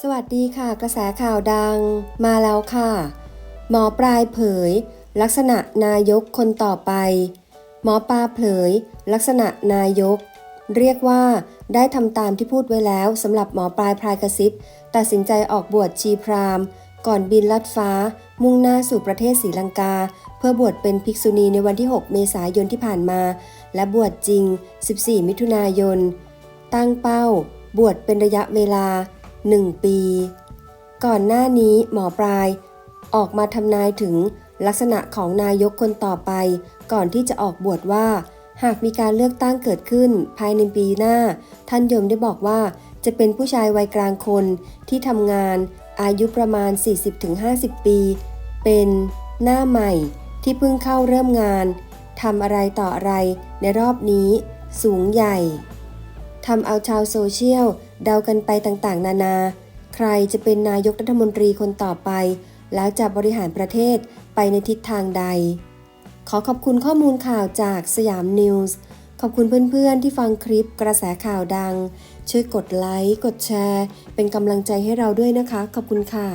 สวัสดีค่ะ กระแสข่าวดังมาแล้วค่ะ หมอปลายเผย ลักษณะนายกคนต่อไป หมอปลาเผย ลักษณะนายก เรียกว่าได้ทำตามที่พูดไว้แล้วสำหรับหมอปลายพลายกระซิบตัดสินใจออกบวชชีพรามก่อนบินลัดฟ้า มุ่งหน้าสู่ประเทศศรีลังกา เพื่อบวชเป็นภิกษุณีในวันที่ 6 เมษายนที่ผ่านมา และบวชจริง 14 มิถุนายน ตั้งเป้า บวชเป็นระยะเวลา 1 ปี ก่อนหน้านี้หมอปลายออกมาทำนายถึงลักษณะของนายกคนต่อไป ก่อนที่จะออกบวชว่า หากมีการเลือกตั้งเกิดขึ้น ภายในปีหน้า ท่านยมได้บอกว่าจะเป็นผู้ชายวัยกลางคนที่ทำงานอายุประมาณ 40-50 ปี เป็นหน้าใหม่ที่เพิ่งเข้าเริ่มงานทำอะไรต่ออะไรในรอบนี้ สูงใหญ่ทำเอาชาวโซเชียล เดากันไปต่างๆ นานา ใครจะเป็นนายกรัฐมนตรีคนต่อไป แล้วจะบริหารประเทศไปในทิศทางใด ขอขอบคุณข้อมูลข่าวจากสยามนิวส์ขอบคุณเพื่อนๆ ที่ฟังคลิปกระแสข่าวดัง ช่วยกดไลค์ กดแชร์ เป็นกำลังใจให้เราด้วยนะคะ ขอบคุณค่ะ